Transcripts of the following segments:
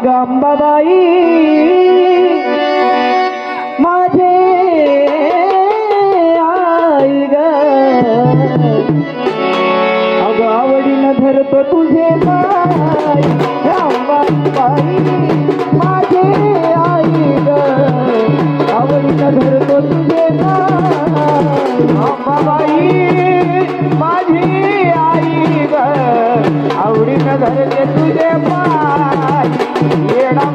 अग अंबाबाई माझे आई ग. अग आवडीनं धरतो तुझे पाय अंबाबाई माझे आई ग. आवडीनं धरतो तुझे अंबाबाई माझी आई ग. आवडीनं धरते तुझे पाय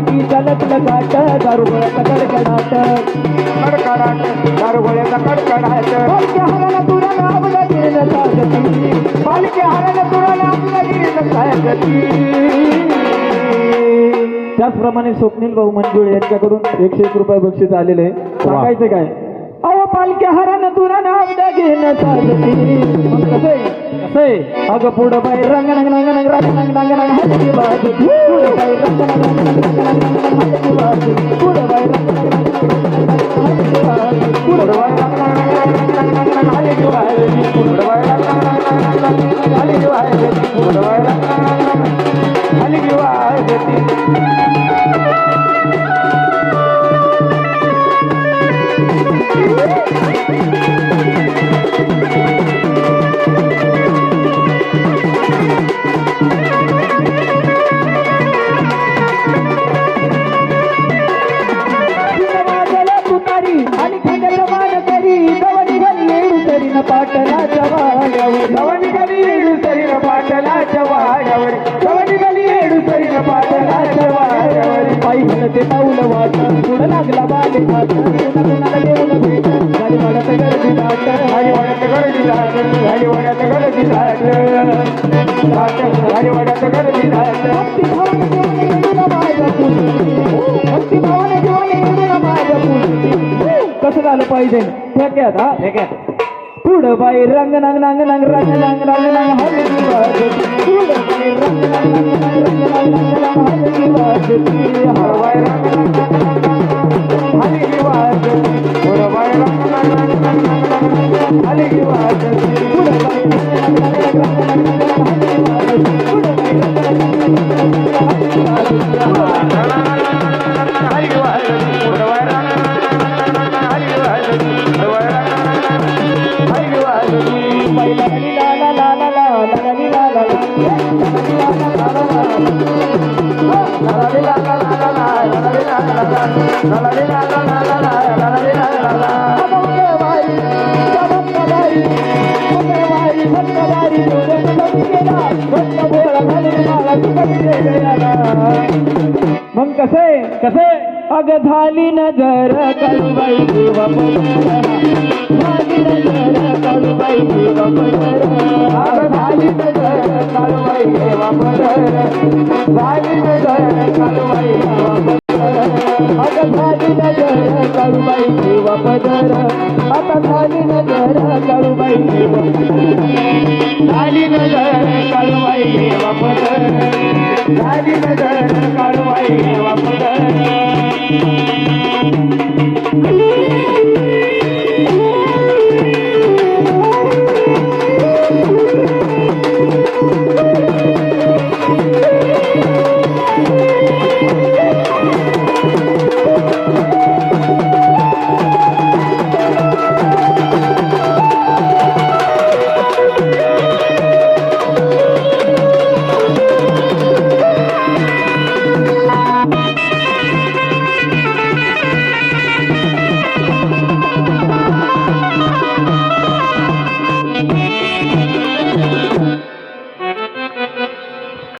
लाईटी चालत लगाट दारुगोळ्याचा कडकडाट कडकडाट दारुगोळ्याचा कडकडाट पालख्या हराला तुला नाव लागेल सागती पालख्या हराला तुला नाव लागेल सागती त्याचप्रमाणे स्वप्नील भाऊ मंजुळे यांच्याकडून एकशे एक रुपये बक्षीस आलेले आहे. सांगायचं काय? पालख्या हरण तुला नाव लागेल सागती बाई रंग रंग रंग रंग रंग रंग रंग रंग हलकी बाजू. पुढ बाई रंग रंग रंग रंग रंग हलकी बाजू. पुढ बाई रंग सवनी गली रेडू सरीन पाटलाच्या वाड्यावर सवनी गली रेडू सरीन पाटलाच्या वाड्यावर पायी ते पाऊल वाट पुढं लागला बाले वाट कुणाला कसं झालं पाहिजे? ठेक्यात हा. ठेक्यात बाई रंग नंग नंग नंग रंग नंग रंग नंग हलकी वाजती बाई रंग नंग नंग रंग नंग रंग नंग हलकी वाजती हरवाय रंग नंग मग कसे कसे? अग झाली नजर कळबाई देव झाली नजर कळबाई देव अग झाली नजर कळबाई देव झाली नजर कळबाई देव आता झाली नजर काळूबाई देवा पदर आता झाली नजर काळूबाई देवा झाली नजर काळूबाई देवा पदर झाली नजर काळूबाई देवा पदर